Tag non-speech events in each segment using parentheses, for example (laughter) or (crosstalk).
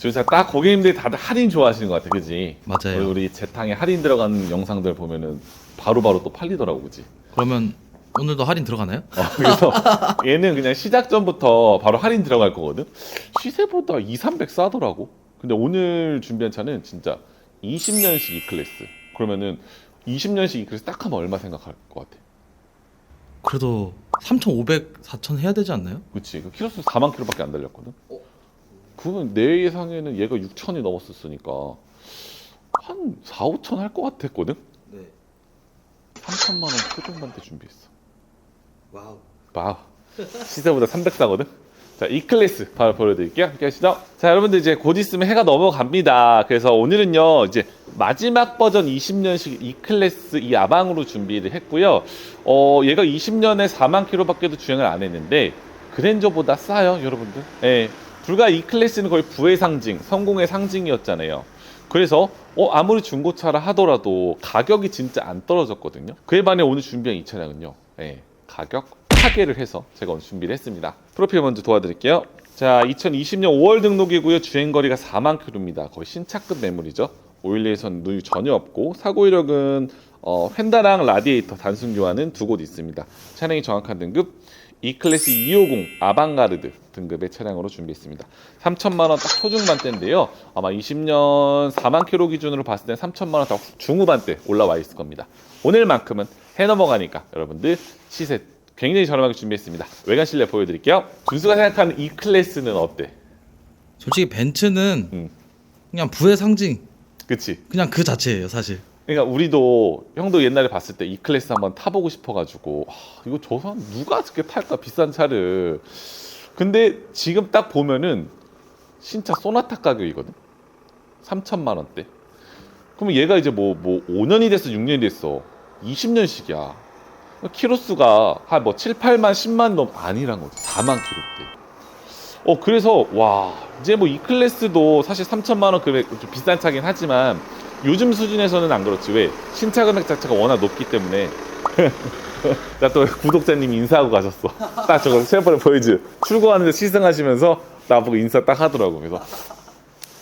진짜 딱 고객님들이 다들 할인 좋아하시는 것 같아, 그지? 맞아요. 우리 재탕에 할인 들어가는 영상들 보면은 바로 바로 또 팔리더라고, 그지? 그러면 오늘도 할인 들어가나요? 어, 그래서 얘는 그냥 시작 전부터 바로 할인 들어갈 거거든. 시세보다 2, 300 싸더라고. 근데 오늘 준비한 차는 진짜 20년식 E 클래스. 그러면은 20년식 E 클래스 딱 하면 얼마 생각할 것 같아? 그래도 3,500, 4,000 해야 되지 않나요? 그치. 그 키로수 4만 킬로밖에 안 달렸거든. 그러면 내 예상에는 얘가 6천이 넘었었으니까 한 4, 5천 할 것 같았거든. 네. 3천만 원 초중반대 준비했어. 와우. 봐. 시세보다 300 싸거든. 자, E 클래스 바로 보여드릴게요. 함께 하시죠. 자, 여러분들 이제 곧 있으면 해가 넘어갑니다. 그래서 오늘은요, 이제 마지막 버전 20년식 E 클래스 이 아방으로 준비를 했고요. 어, 얘가 20년에 4만 킬로밖에도 주행을 안 했는데 그랜저보다 싸요, 여러분들. 예. 불과 E 클래스는 거의 부의 상징, 성공의 상징이었잖아요. 그래서 어, 아무리 중고차라 하더라도 가격이 진짜 안 떨어졌거든요. 그에 반해 오늘 준비한 이 차량은요. 예, 가격 하계를 해서 제가 오늘 준비를 했습니다. 프로필 먼저 도와드릴게요. 자, 2020년 5월 등록이고요. 주행 거리가 4만 킬로입니다. 거의 신차급 매물이죠. 오일리에선 누유 전혀 없고 사고 이력은 어, 휀다랑 라디에이터 단순 교환은 두 곳 있습니다. 차량이 정확한 등급 E클래스 250 아방가르드 등급의 차량으로 준비했습니다. 3천만 원 딱 초중반대인데요. 아마 20년 4만 킬로 기준으로 봤을 때 3천만 원 딱 중후반대 올라와 있을 겁니다. 오늘만큼은 해 넘어가니까 여러분들 시세 굉장히 저렴하게 준비했습니다. 외관 실내 보여드릴게요. 준수가 생각하는 E클래스는 어때? 솔직히 벤츠는 음. 그냥 부의 상징, 그치? 그냥 그 자체예요, 사실. 그러니까 우리도 형도 옛날에 봤을 때 E클래스 한번 타보고 싶어가지고 아, 이거 저 사람 누가 저렇게 탈까 비싼 차를. 근데 지금 딱 보면은 신차 소나타 가격이거든? 3천만 원대. 그러면 얘가 이제 뭐 뭐 5년이 됐어 6년이 됐어? 20년씩이야. 키로수가 한 뭐 7, 8만 10만 넘 아니란 거지. 4만 킬로대. 어 그래서 와 이제 뭐 E클래스도 사실 3천만 원 금액 좀 비싼 차긴 하지만 요즘 수준에서는 안 그렇지. 왜? 신차 금액 자체가 워낙 높기 때문에. (laughs) 나 또 구독자님이 인사하고 가셨어. 딱 저거 셰프를 보여주 출고하는데 시승하시면서 나보고 인사 딱 하더라고. 그래서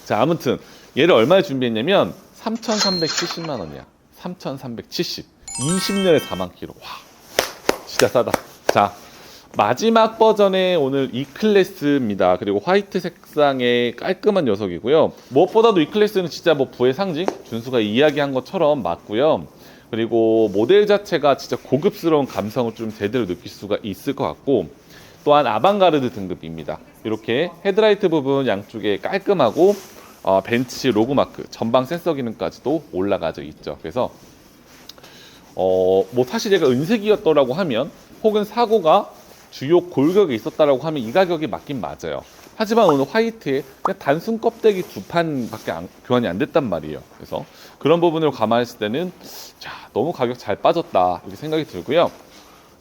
자 아무튼 얘를 얼마에 준비했냐면 3,370만 원이야. 3,370 20년에 4만 킬로. 와 진짜 싸다. 자 마지막 버전의 오늘 E 클래스입니다. 그리고 화이트 색상의 깔끔한 녀석이고요. 무엇보다도 E 클래스는 진짜 뭐 부의 상징, 준수가 이야기한 것처럼 맞고요. 그리고 모델 자체가 진짜 고급스러운 감성을 좀 제대로 느낄 수가 있을 것 같고 또한 아방가르드 등급입니다. 이렇게 헤드라이트 부분 양쪽에 깔끔하고 어, 벤츠 로고 마크, 전방 센서 기능까지도 올라가져 있죠. 그래서 어, 뭐 사실 얘가 은색이었더라고 하면 혹은 사고가 주요 골격에 있었다라고 하면 이 가격이 맞긴 맞아요. 하지만 오늘 화이트에 그냥 단순 껍데기 두 판밖에 안- 교환이 안 됐단 말이에요. 그래서 그런 부분을 감안했을 때는 자 너무 가격 잘 빠졌다 이렇게 생각이 들고요.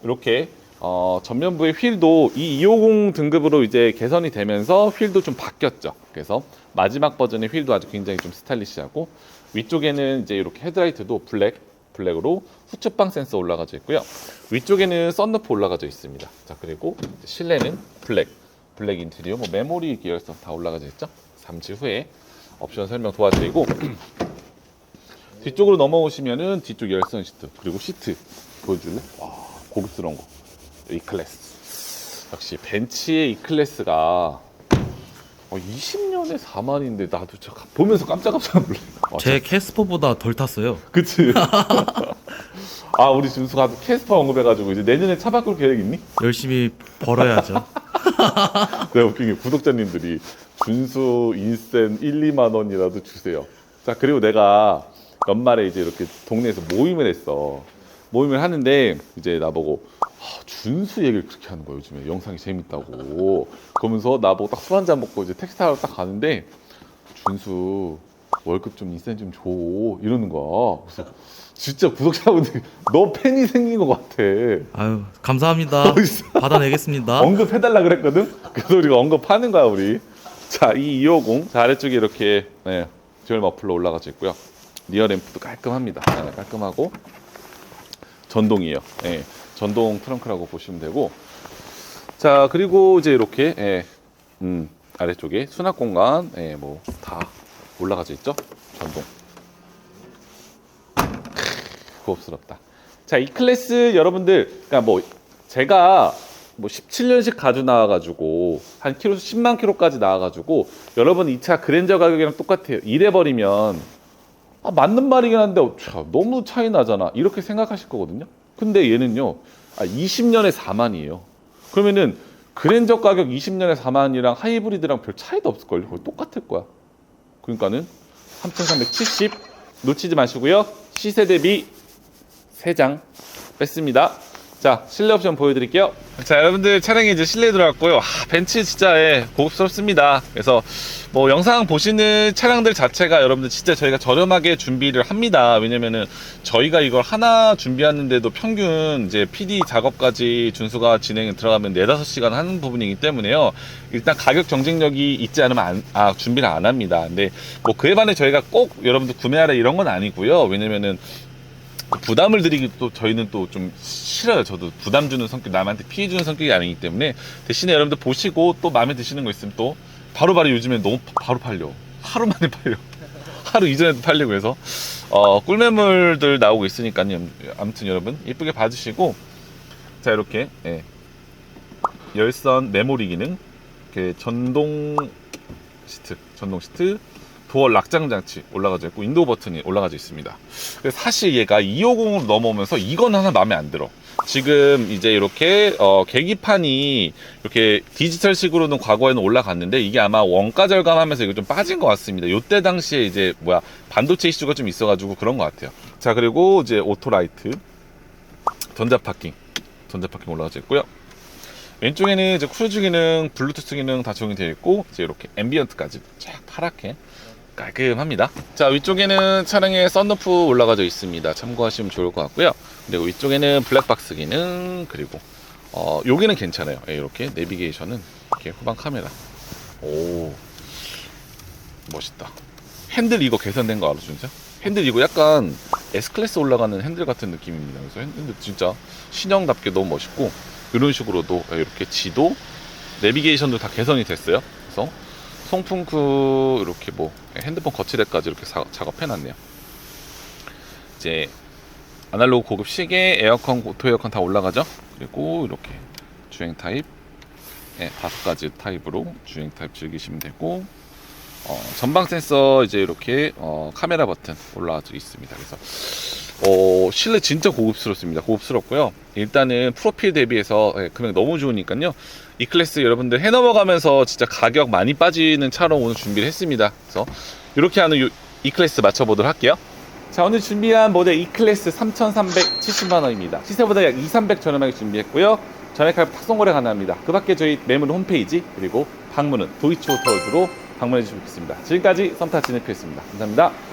이렇게 어, 전면부의 휠도 이 250 등급으로 이제 개선이 되면서 휠도 좀 바뀌었죠. 그래서 마지막 버전의 휠도 아주 굉장히 좀 스타일리시하고 위쪽에는 이제 이렇게 헤드라이트도 블랙 블랙으로 후측방 센서 올라가져 있고요. 위쪽에는 썬루프 올라가져 있습니다. 자 그리고 실내는 블랙 블랙 인테리어 뭐 메모리 계열성 다 올라가져 있죠. 잠시 후에 옵션 설명 도와드리고 (clears throat) 뒤쪽으로 넘어오시면은 뒤쪽 열선 시트 그리고 시트 보여줄래? 와 고급스러운 거. E 클래스. 역시 벤츠의 E 클래스가 어, 20년에 4만인데 나도 저 보면서 깜짝깜짝. 아, 제 캐스퍼보다 덜 탔어요. 그치? (laughs) 아 우리 준수가 캐스퍼 언급해가지고 이제 내년에 차 바꿀 계획 있니? 열심히 벌어야죠. (laughs) 내가 웃긴 게 구독자님들이 준수 인센 1, 2만 원이라도 주세요. 자 그리고 내가 연말에 이제 이렇게 동네에서 모임을 했어. 모임을 하는데 이제 나보고 아, 준수 얘기를 그렇게 하는 거야 요즘에 영상이 재밌다고. 그러면서 나보고 딱 술 한잔 먹고 이제 택시 타러 딱 가는데 준수 월급 좀 인센 좀 줘 이러는 거야. 그래서 진짜 구독자분들이 너 팬이 생긴 것 같아. 아유, 감사합니다. (laughs) 받아내겠습니다. 언급해달라 그랬거든? 그래서 우리가 언급하는 거야, 우리. 자, 이 250. 자, 아래쪽에 이렇게, 네, 듀얼 머플러 올라가져 있고요. 리어 램프도 깔끔합니다. 네, 깔끔하고. 전동이에요. 네, 전동 트렁크라고 보시면 되고. 자, 그리고 이제 이렇게, 예, 음, 아래쪽에 수납 공간, 예, 뭐다 올라가져 있죠. 전동. 고급스럽다. 자, 이 클래스 여러분들, 그러니까 뭐 제가 뭐 17년식 가지고 나와가지고 한 키로 10만 킬로까지 나와가지고 여러분 이 차 그랜저 가격이랑 똑같아요. 이래버리면 아, 맞는 말이긴 한데 어, 참, 너무 차이 나잖아. 이렇게 생각하실 거거든요. 근데 얘는요, 아, 20년에 4만이에요. 그러면은 그랜저 가격 20년에 4만이랑 하이브리드랑 별 차이도 없을걸요. 거의 똑같을 거야. 그러니까는 3,370 놓치지 마시고요. 시세 대비 3장 뺐습니다. 자, 실내 옵션 보여드릴게요. 자, 여러분들 차량이 이제 실내에 들어왔고요. 아, 벤츠 진짜 예, 고급스럽습니다. 그래서 뭐 영상 보시는 차량들 자체가 여러분들 진짜 저희가 저렴하게 준비를 합니다. 왜냐면은 저희가 이걸 하나 준비하는데도 평균 이제 PD 작업까지 준수가 진행에 들어가면 4, 5시간 하는 부분이기 때문에요. 일단 가격 경쟁력이 있지 않으면 안, 아, 준비를 안 합니다. 근데 뭐 그에 반해 저희가 꼭 여러분들 구매하라 이런 건 아니고요. 왜냐면은 부담을 드리기 또 저희는 또 좀 싫어요. 저도 부담 주는 성격, 남한테 피해 주는 성격이 아니기 때문에 대신에 여러분들 보시고 또 마음에 드시는 거 있으면 또 바로바로 요즘에 너무 바- 바로 팔려. 하루 만에 팔려. (laughs) 하루 이전에도 팔리고 해서 어, 꿀매물들 나오고 있으니까요. 아무튼 여러분 이쁘게 봐주시고 자 이렇게 예. 열선 메모리 기능, 이렇게 전동 시트, 전동 시트, 도어 락장 장치 올라가져 있고 윈도우 버튼이 올라가져 있습니다. 사실 얘가 250으로 넘어오면서 이건 하나 마음에 안 들어. 지금 이제 이렇게 어, 계기판이 이렇게 디지털식으로는 과거에는 올라갔는데 이게 아마 원가 절감하면서 이거 좀 빠진 것 같습니다. 이때 당시에 이제 뭐야 반도체 이슈가 좀 있어가지고 그런 것 같아요. 자 그리고 이제 오토라이트, 전자 파킹, 전자 파킹 올라가져 있고요. 왼쪽에는 이제 크루즈 기능, 블루투스 기능 다 적용이 되어 있고 이제 이렇게 앰비언트까지 쫙 파랗게 깔끔합니다. 자 위쪽에는 차량에 썬루프 올라가져 있습니다. 참고하시면 좋을 것 같고요. 그리고 위쪽에는 블랙박스 기능 그리고 어 여기는 괜찮아요. 예, 이렇게 내비게이션은 이렇게 후방 카메라. 오 멋있다. 핸들 이거 개선된 거 알아 진짜? 핸들 이거 약간 S 클래스 올라가는 핸들 같은 느낌입니다. 그래서 핸들 진짜 신형답게 너무 멋있고 이런 식으로도 이렇게 지도 내비게이션도 다 개선이 됐어요. 그래서 송풍크 이렇게 뭐 핸드폰 거치대까지 이렇게 사- 작업해놨네요. 이제 아날로그 고급 시계, 에어컨, 오토 에어컨 다 올라가죠. 그리고 이렇게 주행 타입, 예, 다섯 가지 타입으로 주행 타입 즐기시면 되고 어, 전방 센서 이제 이렇게 어, 카메라 버튼 올라가져 있습니다. 그래서 어, 실내 진짜 고급스럽습니다. 고급스럽고요. 일단은 프로필 대비해서 예, 금액 너무 좋으니까요. 이 클래스 여러분들 해 넘어가면서 진짜 가격 많이 빠지는 차로 오늘 준비를 했습니다. 그래서 이렇게 하는 요- 이 클래스 맞춰보도록 할게요. 자 오늘 준비한 모델 E 클래스 3,370만 원입니다. 시세보다 약 2, 300 저렴하게 준비했고요. 전액할 탁송거래 가능합니다. 그 밖에 저희 매물 홈페이지 그리고 방문은 도이치 오토로 방문해 주시면 좋겠습니다. 지금까지 썸타치는 크였습니다. 감사합니다.